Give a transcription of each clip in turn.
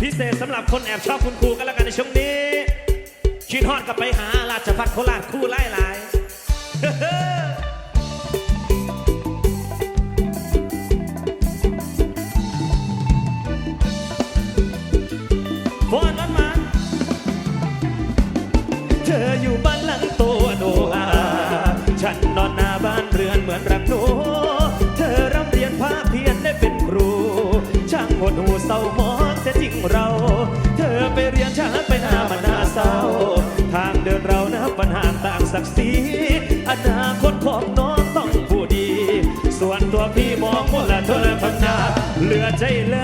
พิเศษสำหรับคนแอบชอบคุณครูกันแล้วกันในช่วงนี้คิดฮอดกับไปหาราชพัฒโคราชคู่ไล่หลายฟอนมันมันเธออยู่บ้านหลังโต ช้าไปหน้ามันน่าเศร้า ทางเดินเรานะปัญหาต่างศักดิ์ศรีอนาคตของน้องต้องผู้ดี ส่วนตัวพี่มองว่าละเธอพันนาเหลือใจเลือ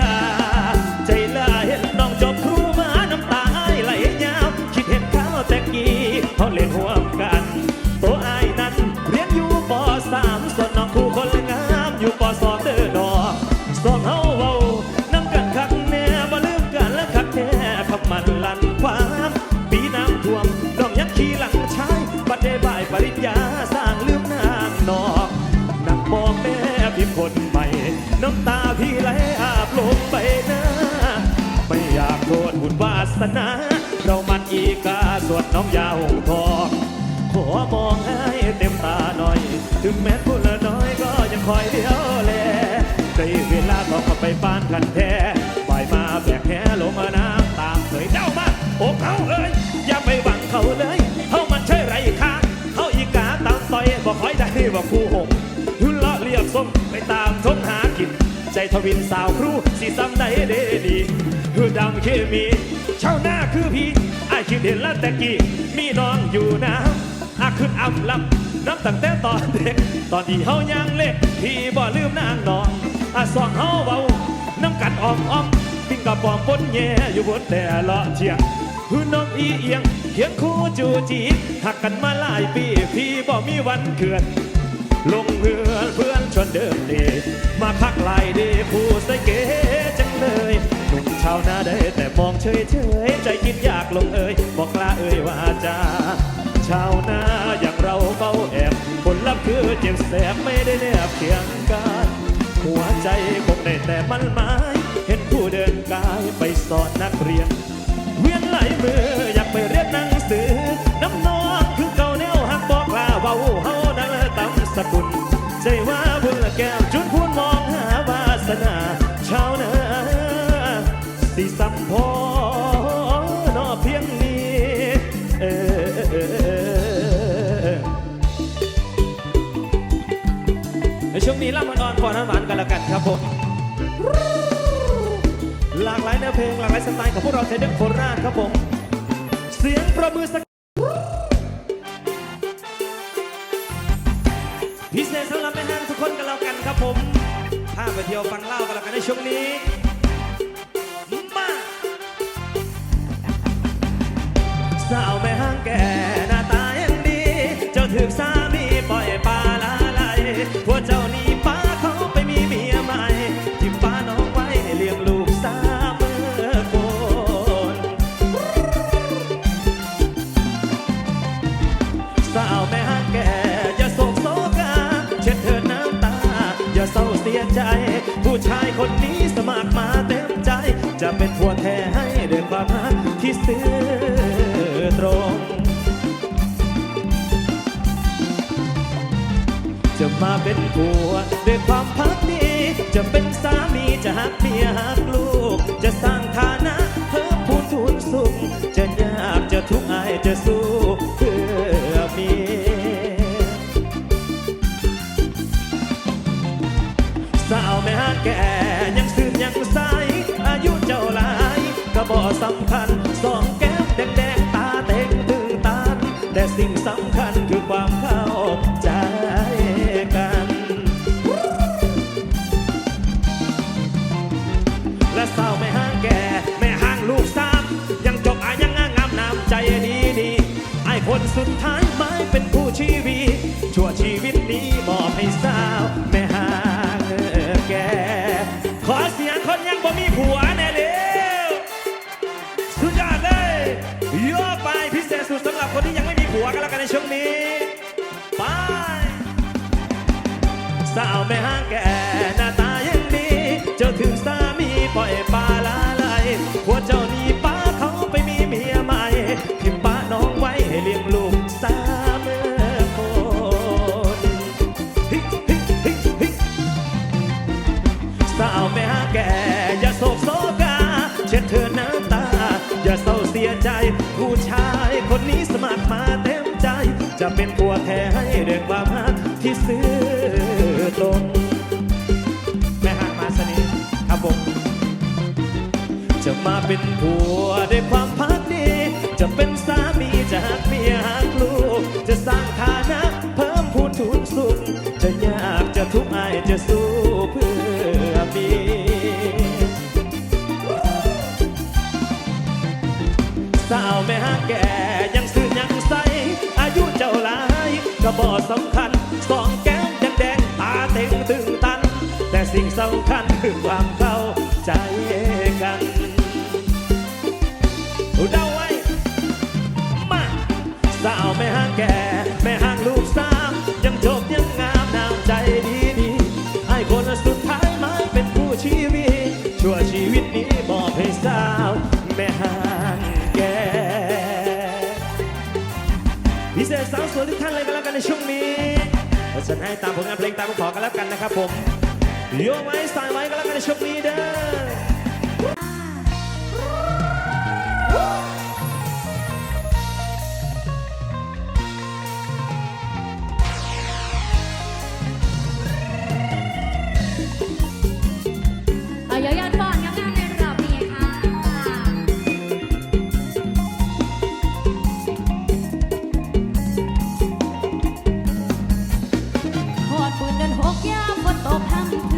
ส่วนน้องยาวหงทองขอมองให้เต็มตาหน่อย ถึงแม้พูดละน้อยก็ยังคอยเดียวแลได้เวลาต้องเข้าไปปานกันแท้ปล่อยมาแบกแหลงมาน้ำตามเคยเจ้ามาโอกเขาเอ้ยอย่าไปหวังเขาเลยเขามันใช่ไรค่าเขาอีกาตามต่อยบอกคอยได้บอกคู่หงทุนเลาะเรียบส้มไปตามทงหากิน ใจทวินสาวครูสีซ้ำใดเดดีคือดำเคมีเช่าหน้าคือ พี่ไอ้ายคินแล้วแต่กี้มีน้องอยู่นะอาขึ้นอำลำน้ำตั้งแต่ตอนเด็ก ตอนที่เฮายังเล็กพี่บ่ลืมนางนองอาสองเฮาเบาน้ำกัดออมออมปิ้งกับปอมปนแย่อยู่บนแต่ละเทียงคือน้องอีเอียงเขียงคู่จูจีหักกันมาหลายปีพี่บ่มีวันเกินลงเรือเพื่อนชวนเดิมเดมาพักไหลเดผู้ใส่เก๋จังเลย หนุ่มชาวนาได้แต่มองเฉยเฉยๆใจคิดอยากลงเอ่ยบอกกล้าเอ่ยว่าจาชาวนาอย่างเราเฝ้าแอบผลลัพธ์คือเจ็บแสบไม่ได้แนบเคียงกันหัวใจคงได้แต่มันหมายเห็นผู้เดินกายไปสอนนักเรียน เวียนไหลมืออยากไปเรียนหนังสือ น้ำนองคือเก่าแนวหักบอกลาเบาเฮานั่นตำสกุลใจว่าบุญละแก้ว นี้ล่ำมันอนพอน้ำหวานกันละกันครับผม หลากหลายแนวเพลงหลากหลายสไตล์ของพวกเราเทเด็กโคราชครับผม เสียงประมือสักพิเศษสำหรับแม่ฮันทุกคนกันแล้วกันครับผมพาไปเที่ยวฟังเล่ากันแล้วกันในช่วงนี้ ใจ ผู้ชายคนนี้สมัครมาเต็มใจ จะเป็นผัวแท้ให้ด้วยความรักที่ซื่อตรงจะมาเป็นผัวด้วยความพักดี จะเป็นสามีจะหักเมียหักลูก จะสร้างฐานะ สาวแม่แก่ยังซื่นยังใสอายุเจ้าหลายก็บ่สำคัญสองแก้มแดงๆตาเต็งตึงตานแต่สิ่งสำคัญคือความเข้าใจกันและสาวแม่ห้างแก่แม่ห้างลูกสามยังจบอายังงามน้ำใจดีดีไอคนสุดท้าย สุดยอดเลยโยกไปพิเศษสุดสำหรับคนที่ยังไม่มีผัวกันแล้วกันในช่วงนี้ ไปสาวแม่ห้างแก่หน้าตายังดี เจ้าถึงสามีปล่อยปลาละลายผัวเจ้านี่ป้า เป็นผัวแท้ให้ด้วยความรักที่ซื่อตรงแม่หักมาสนิทครับผมจะมาเป็นผัวด้วยความพักดี จะเป็นสามีจะหักเมียหักลูก จะสร้างฐานะ เพิ่มพูนทุนสุข จะยากจะทุกข์อายจะสู้ ก็บ่สำคัญสองแก้มยังแดงตาเต็งตึงตัน แต่สิ่งสำคัญคือความเข้าใจกันเดาไว้มาสาวแม่ห้างแก่ แม่ห้างลูกสามยังจบยังงามน้ำใจดีดีไอ้คนสุดท้ายมาเป็นผู้ชีวิตชั่วชีวิตนี้มอบให้สาวแม่ห้าง ช่วงนี้ผมจะให้ตามผลงานเพลงตามขอกันแล้วกันนะครับผมโยกไว้สายไว้กันแล้วกันในช่วงนี้เด้อ soul